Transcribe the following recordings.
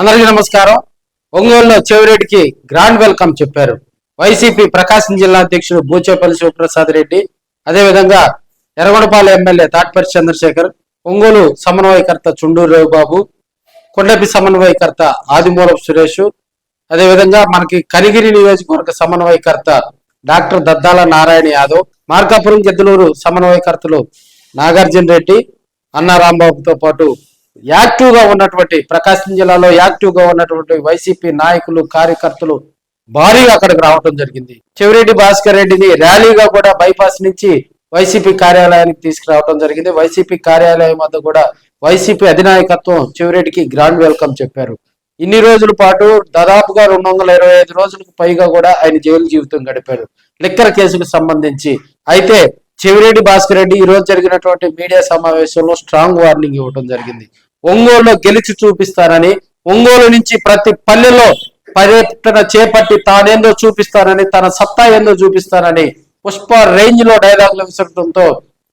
అందరికీ నమస్కారం. ఒంగోలులో చెవిరెడ్డికి గ్రాండ్ వెల్కమ్ చెప్పారు. వైసీపీ ప్రకాశం జిల్లా అధ్యక్షుడు బూచేపల్లి శివప్రసాద్ రెడ్డి. అదేవిధంగా ఎర్రగొండపాలెం ఎమ్మెల్యే తాట్పర్తి చంద్రశేఖర్ ఒంగోలు సమన్వయకర్త చుండూరు రవిబాబు కొండపి సమన్వయకర్త ఆదిమూలపు సురేష్ అదేవిధంగా మనకి కనిగిరి నియోజకవర్గ సమన్వయకర్త డాక్టర్ దద్దాల నారాయణ యాదవ్ మార్కాపురం గిద్దలూరు సమన్వయకర్తలు నాగార్జున రెడ్డి అన్న రాంబాబుతో పాటు యాక్టివ్గా ఉన్నటువంటి ప్రకాశం జిల్లాలో యాక్టివ్గా ఉన్నటువంటి వైసీపీ నాయకులు కార్యకర్తలు భారీగా అక్కడికి రావడం జరిగింది. చెవిరెడ్డి భాస్కర్ రెడ్డిని ర్యాలీగా కూడా బైపాస్ నుంచి వైసీపీ కార్యాలయానికి తీసుకురావడం జరిగింది. వైసీపీ కార్యాలయం వద్ద కూడా వైసీపీ అధినాయకత్వం చెవిరెడ్డికి గ్రాండ్ వెల్కమ్ చెప్పారు. ఇన్ని రోజుల పాటు దాదాపుగా రెండు వందల ఇరవై ఐదు రోజులకు పైగా కూడా ఆయన జైలు జీవితం గడిపారు. లిక్కర్ కేసుకు సంబంధించి అయితే చెవిరెడ్డి భాస్కర్ రెడ్డి ఈ రోజు జరిగినటువంటి మీడియా సమావేశంలో స్ట్రాంగ్ వార్నింగ్ ఇవ్వడం జరిగింది. ఒంగోలులో గెలిచి చూపిస్తానని ఒంగోలు నుంచి ప్రతి పల్లెలో పర్యటన చేపట్టి తానేందో చూపిస్తానని తన సత్తా ఏందో చూపిస్తానని పుష్ప రేంజ్లో డైలాగులు విసరడంతో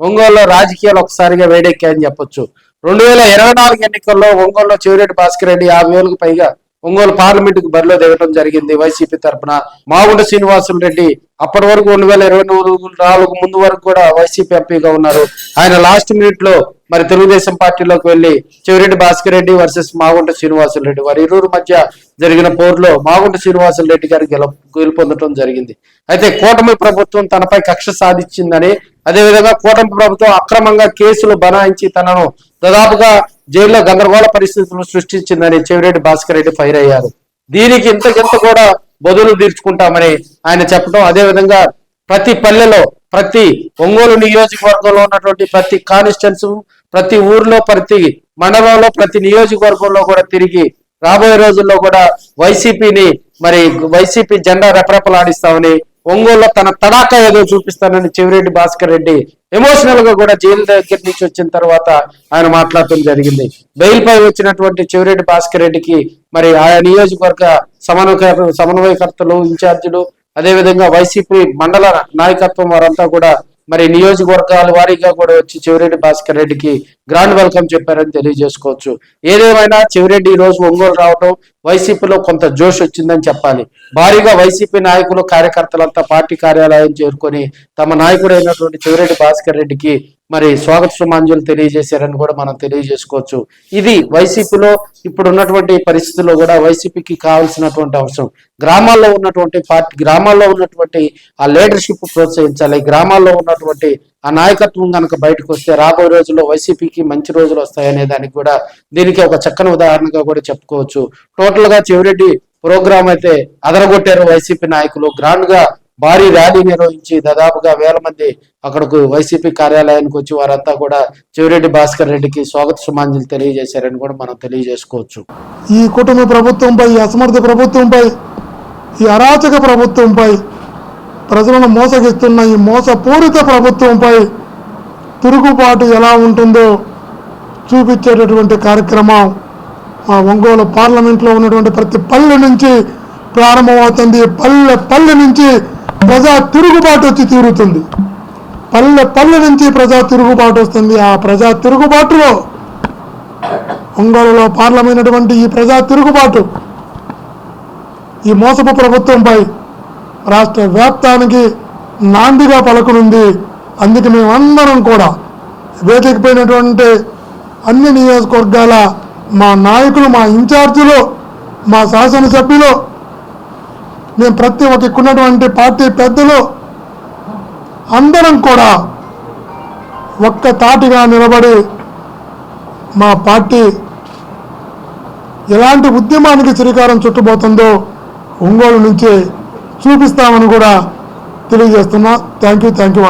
ఒంగోలులో రాజకీయాలు ఒకసారిగా వేడెక్కాయని చెప్పొచ్చు. రెండు వేల ఇరవై నాలుగు ఎన్నికల్లో ఒంగోలులో చెవిరెడ్డి భాస్కర్ రెడ్డి యాభై వేలకు పైగా ఒంగోలు పార్లమెంట్కు బరిలో దిగడం జరిగింది వైసీపీ తరఫున మాగుంట శ్రీనివాసులు రెడ్డి అప్పటి వరకు రెండు వేల ఇరవై నాలుగు నాలుగు ముందు వరకు కూడా వైసీపీ ఎంపీగా ఉన్నారు. ఆయన లాస్ట్ మినిట్లో మరి తెలుగుదేశం పార్టీలోకి వెళ్ళి చెవిరెడ్డి భాస్కర్ రెడ్డి వర్సెస్ మాగుంట శ్రీనివాసులు రెడ్డి వారి ఇరువురు మధ్య జరిగిన పోరులో మాగుంట శ్రీనివాసులు రెడ్డి గారు గెల గెలుపొందడం జరిగింది. అయితే కూటమి ప్రభుత్వం తనపై కక్ష సాధించిందని అదేవిధంగా కూటమి ప్రభుత్వం అక్రమంగా కేసులు బనాయించి తనను దాదాపుగా జైల్లో గందరగోళ పరిస్థితులు సృష్టించిందని చెవిరెడ్డి భాస్కర్ రెడ్డి ఫైర్ అయ్యారు. దీనికి ఇంతకింత కూడా బదులు తీర్చుకుంటామని ఆయన చెప్పడం అదే విధంగా ప్రతి పల్లెలో ప్రతి ఒంగోలు నియోజకవర్గంలో ఉన్నటువంటి ప్రతి కానిస్టెన్స్ ప్రతి ఊర్లో ప్రతి మండలంలో ప్రతి నియోజకవర్గంలో కూడా తిరిగి రాబోయే రోజుల్లో కూడా వైసీపీని మరి వైసీపీ జెండా రెపరెపలాడిస్తామని ఒంగోలులో తన తడాక ఏదో చూపిస్తానని చెవిరెడ్డి భాస్కర్ రెడ్డి ఎమోషనల్గా కూడా జైలు దగ్గర నుంచి వచ్చిన తర్వాత ఆయన మాట్లాడటం జరిగింది. బెయిల్ పై వచ్చినటువంటి చెవిరెడ్డి భాస్కర్ రెడ్డికి మరి ఆయా నియోజకవర్గ సమన్వయ సమన్వయకర్తలు ఇన్ఛార్జీలు అదేవిధంగా వైసీపీ మండల నాయకత్వం వారంతా కూడా మరి నియోజకవర్గాల వారీగా కూడా వచ్చి చెవిరెడ్డి భాస్కర్ రెడ్డికి గ్రాండ్ వెల్కమ్ చెప్పారని తెలియజేసుకోవచ్చు. ఏదేమైనా చెవిరెడ్డి ఈ రోజు ఒంగోలు రావడం వైసీపీలో కొంత జోష్ వచ్చిందని చెప్పాలి. భారీగా వైసీపీ నాయకులు కార్యకర్తలంతా పార్టీ కార్యాలయం చేరుకొని తమ నాయకుడు అయినటువంటి చెవిరెడ్డి భాస్కర్ రెడ్డికి మరి స్వాగత సుమాంజలు తెలియజేశారని కూడా మనం తెలియజేసుకోవచ్చు. ఇది వైసీపీలో ఇప్పుడు ఉన్నటువంటి పరిస్థితుల్లో కూడా వైసీపీకి కావాల్సినటువంటి అవసరం. గ్రామాల్లో ఉన్నటువంటి పార్టీ గ్రామాల్లో ఉన్నటువంటి ఆ లీడర్షిప్ ప్రోత్సహించాలి. గ్రామాల్లో ఉన్నటువంటి ఆ నాయకత్వం కనుక బయటకు వస్తే రాబోయే రోజుల్లో వైసీపీకి మంచి రోజులు వస్తాయనే దానికి కూడా దీనికి ఒక చక్కని ఉదాహరణగా కూడా చెప్పుకోవచ్చు. టోటల్గా చెవిరెడ్డి ప్రోగ్రామ్ అయితే అదరగొట్టారు వైసీపీ నాయకులు. గ్రాండ్గా భారీ ర్యాలీ నిర్వహించి దాదాపుగా వేల మంది అక్కడకు వైసీపీ కార్యాలయానికి వచ్చి వారంతా కూడా చెవిరెడ్డి భాస్కర్ రెడ్డికి స్వాగత సుమాంజలి తెలియజేశారని కూడా మనం తెలియజేసుకోవచ్చు. ఈ కుటుంబ ప్రభుత్వంపై ఈ అసమర్థ ప్రభుత్వంపై ఈ అరాచక ప్రభుత్వంపై ప్రజలను మోసగిస్తున్న ఈ మోసపూరిత ప్రభుత్వంపై తిరుగుబాటు ఎలా ఉంటుందో చూపించేటటువంటి కార్యక్రమం మా ఒంగోలు పార్లమెంట్లో ఉన్నటువంటి ప్రతి పల్లె నుంచి ప్రారంభమవుతుంది. పల్లె పల్లె నుంచి ప్రజా తిరుగుబాటు వచ్చి తీరుతుంది. పల్లె పల్లె నుంచి ప్రజా తిరుగుబాటు వస్తుంది. ఆ ప్రజా తిరుగుబాటులో ఒంగోలులో పార్లమైనటువంటి ఈ ప్రజా తిరుగుబాటు ఈ మోసపు ప్రభుత్వంపై రాష్ట్ర వ్యాప్తానికి నాందిగా పలకనుంది. అందుకే మేమందరం కూడా వేదికపోయినటువంటి అన్ని నియోజకవర్గాల మా నాయకులు మా ఇన్ఛార్జీలు మా శాసనసభ్యులు మేము ప్రతి ఒక్కరికి ఉన్నటువంటి పార్టీ పెద్దలు అందరం కూడా ఒక్క తాటిగా నిలబడి మా పార్టీ ఎలాంటి ఉద్యమానికి శ్రీకారం చుట్టబోతుందో ఒంగోలు నుంచి చూపిస్తామని కూడా తెలియజేస్తున్నా. థ్యాంక్ యూ థ్యాంక్ యూ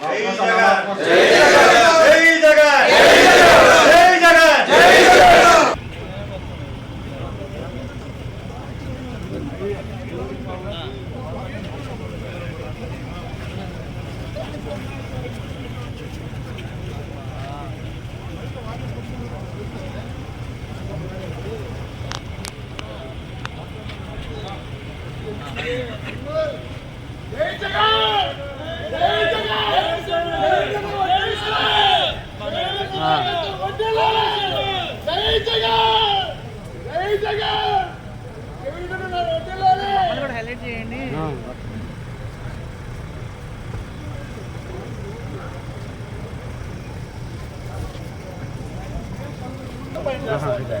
అనండి హైలైట్ ಹಾಂ ಇದೆ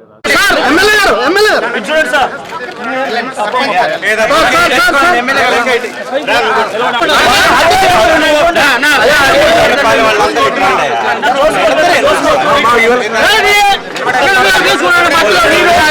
ఇన్సూరెన్స్ చూడండి